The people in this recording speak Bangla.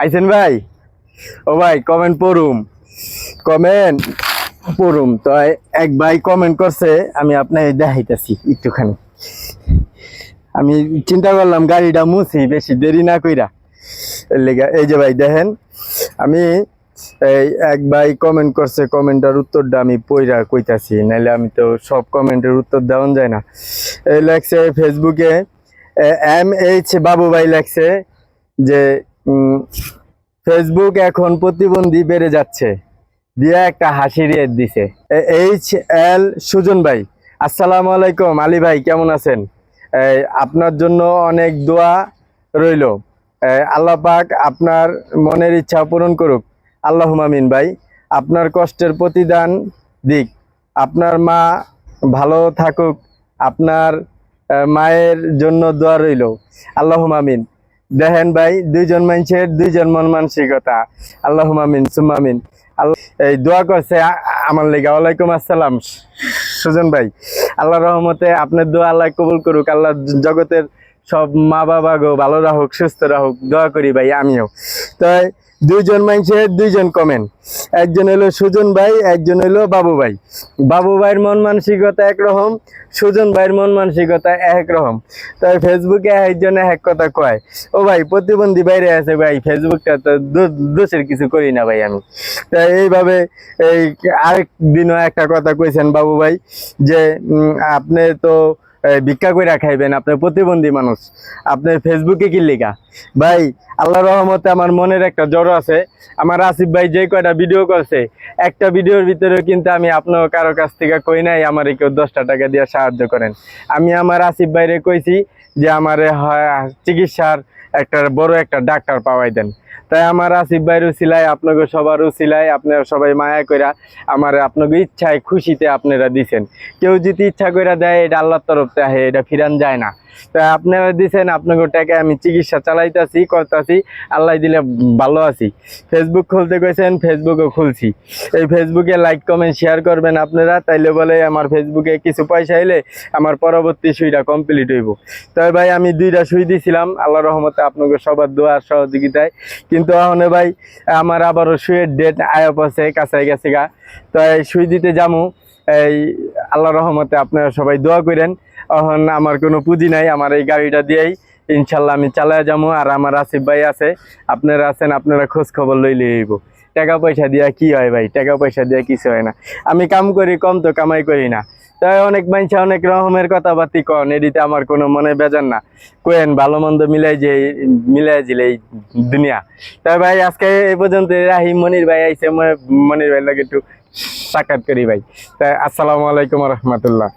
আইছেন ভাই? ও ভাই কমেন্ট পড়ুম। কমেন্ট পড়ুম। তো এক ভাই কমেন্ট করছে, আমি আপনার দেখাইতেছি একটুখানি। আমি চিন্তা করলাম গাড়িটা মুছি, বেশি দেরি না কইরা। এই যে ভাই দেখেন, আমি এই এক ভাই কমেন্ট করছে কমেন্টের উত্তরটা আমি পইরা কইতাছি নাহলে আমি তো সব কমেন্টের উত্তর দেওয়া যায় না। এই লেখছে ফেসবুকে এম এইচ বাবু ভাই লেখছে যে ফেসবুক এখন প্রতিবন্ধী বেড়ে যাচ্ছে। দিয়ে একটা হাসি রেট দিছে। এইচ এল সুজন ভাই, আসসালামু আলাইকুম। আলী ভাই, কেমন আছেন? আপনার জন্য অনেক দোয়া রইল। আল্লাহ পাক আপনার মনের ইচ্ছা পূরণ করুক। আল্লাহ মামিন ভাই, আপনার কষ্টের প্রতিদান দিক। আপনার মা ভালো থাকুক। আপনার মায়ের জন্য দোয়া রইল। আল্লাহ মামিন দেখেন ভাই, দুইজন মানুষের দুইজন মন মানসিকতা। আল্লাহ মামিন সুমামিন এই দোয়া করছে আমার লেগা। ওয়ালাইকুম আসসালাম। সুজন ভাই আল্লাহ রহমতে আপনার দোয়া আল্লাহ কবুল করুক। আল্লাহ জগতের সব মা বাবা গো ভালো রাখুক, সুস্থ রাখুক। দোয়া করি ভাই, আমিও। তাই দুইজন মানুষের দুইজন কমেন্ট। একজন হলো সুজন ভাই, একজন হলো বাবু ভাই। বাবু ভাইয়ের মন মানসিকতা একরকম, সুজন ভাইয়ের মন মানসিকতা এক রকম তাই ফেসবুকে একজন এক কথা কয়, ও ভাই, প্রতিবন্ধী বাইরে আছে ভাই, ফেসবুকটা তো দোষের কিছু করি না ভাই আমি। তাই এইভাবে এই আরেক দিনও একটা কথা কইছেন বাবু ভাই, যে আপনি তো ভিক্ষা করে খাইবেন আপনার প্রতিবন্ধী মানুষ। আপনার ফেসবুকে কি লেখা? ভাই আল্লাহ রহমতে আমার মনের একটা জ্বর আছে। আমার আসিফ ভাই যে কয়টা ভিডিও করছে, একটা ভিডিওর ভিতরে কিন্তু আমি আপনার কারও কাছ থেকে কই নাই, আমার কেউ দশটা টাকা দিয়ে সাহায্য করেন। আমি আমার আসিফ ভাইরে কইছি যে আমার চিকিৎসার একটা বড় একটা ডাক্তার পাওয়াই দেন। তাই আমার আসিফ ভাইয়েরও সিলাই, আপনাকে সবারও সিলাই, আপনারা সবাই মায়া কইরা আমার আপনাকে ইচ্ছায় খুশিতে আপনারা দিছেন। কেউ যদি ইচ্ছা কইরা দেয়, এটা আল্লাহর তরফ থেকে এটা ফিরান যায় না। তাই আপনারা দিছেন, আপনাকে টাকা আমি চিকিৎসা চালাইতাছি, করতাছি, আল্লাহ দিলে ভালো আছি। ফেসবুক খুলতে গেছেন ফেসবুকও খুলছি। এই ফেসবুকে লাইক কমেন্ট শেয়ার করবেন আপনারা, তাইলে বলে আমার ফেসবুকে কিছু পয়সা এলে আমার পরবর্তী সুইটা কমপ্লিট হইব। তবে ভাই, আমি দুইটা সুই দিছিলাম আল্লাহ রহমতে আপনাকে সবার দোয়ার সহযোগিতায়। কিন্তু এখন ভাই, আমার আবারও সুইয়ের ডেট আয়প আছে কাছাই গেছে গা। তো সুই দিতে যামু। এই আল্লাহ রহমতে আপনারা সবাই দোয়া করেন। এখন আমার কোনো পুঁজি নাই, আমার এই গাড়িটা দিয়েই ইনশাল্লাহ আমি চালায় যাব আর আমার আসিফ ভাই আছে, আপনারা আছেন, আপনারা খোঁজ খবর লইলে হইব টাকা পয়সা দিয়া কি হয় ভাই? টাকা পয়সা দিয়া কিছু হয় না। আমি কাম করি, কম তো কামাই করি না। তাই অনেক মানুষ অনেক রকমের কথাবার্তি কন এদিতে আমার কোনো মনে বেজান না। কোয়েন, ভালো মন্দ মিলাই যে, মিলাই দিলে এই দুনিয়া। তাই ভাই, আজকে এই পর্যন্ত রাহি মনির ভাই আইসে মনির ভাই লাগে একটু সাক্ষাৎ করি ভাই। তাই আসসালামু আলাইকুম রহমতুল্লাহ।